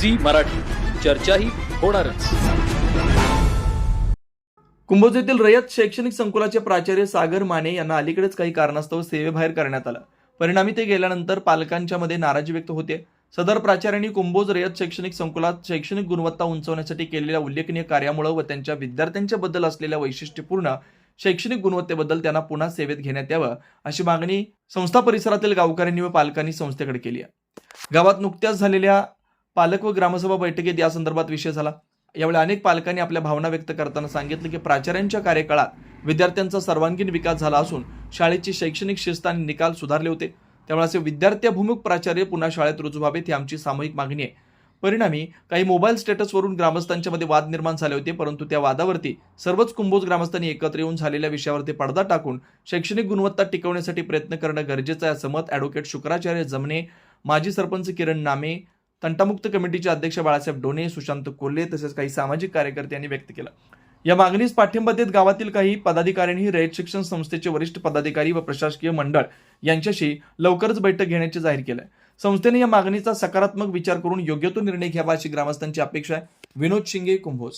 Zee Marathi. चर्चाही होणारच. कुंभोज येथील रयत शैक्षणिक संकुलाचे प्राचार्य सागर माने यांना अलीकडेच काही कारणास्तव सेवेबाहेर करण्यात आलं. परिणामी ते गेल्यानंतर पालकांच्या मध्ये नाराजी व्यक्त होते. सदर प्राचार्यांनी कुंभोज रयत शैक्षणिक संकुलात शैक्षणिक गुणवत्ता उंचवण्यासाठी केलेल्या उल्लेखनीय कार्यामुळे व त्यांच्या विद्यार्थ्यांच्या बद्दल असलेल्या वैशिष्ट्यपूर्ण शैक्षणिक गुणवत्तेबद्दल त्यांना पुन्हा सेवेत घेण्यात यावं अशी मागणी संस्था परिसरातील गावकऱ्यांनी व पालकांनी संस्थेकडे केली आहे. गावात नुकत्याच झालेल्या पालक व ग्रामसभा बैठकीत या संदर्भात विषय झाला. यावेळी अनेक पालकांनी आपल्या भावना व्यक्त करताना सांगितलं की प्राचार्यांच्या कार्यकाळात विद्यार्थ्यांचा सर्वांगीण विकास झाला असून शाळेची शैक्षणिक शिस्त आणि निकाल सुधारले होते. त्यामुळे असे विद्यार्थ्याभिमुख प्राचार्य पुन्हा शाळेत रुजू व्हावेत ही आमची सामूहिक मागणी आहे. परिणामी काही मोबाईल स्टेटसवरून ग्रामस्थांच्या मध्ये वाद निर्माण झाले होते परंतु त्या वादावरती सर्वच कुंभोज ग्रामस्थांनी एकत्र येऊन झालेल्या विषयावरती पडदा टाकून शैक्षणिक गुणवत्ता टिकवण्यासाठी प्रयत्न करणं गरजेचं आहे असं मत ॲडव्होकेट शुक्राचार्य जमने माजी सरपंच किरण नामे तंटामुक्त कमिटीचे अध्यक्ष बाळासाहेब डोने सुशांत कोल्हे तसेच काही सामाजिक कार्यकर्ते यांनी व्यक्त केलं. या मागणीस पाठिंबा देत गावातील काही पदाधिकाऱ्यांनी रयत शिक्षण संस्थेचे वरिष्ठ पदाधिकारी व प्रशासकीय मंडळ यांच्याशी लवकरच बैठक घेण्याचे जाहीर केलंय. संस्थेने या मागणीचा सकारात्मक विचार करून योग्य तो निर्णय घ्यावा अशी ग्रामस्थांची अपेक्षा आहे. विनोद शिंगे कुंभोज.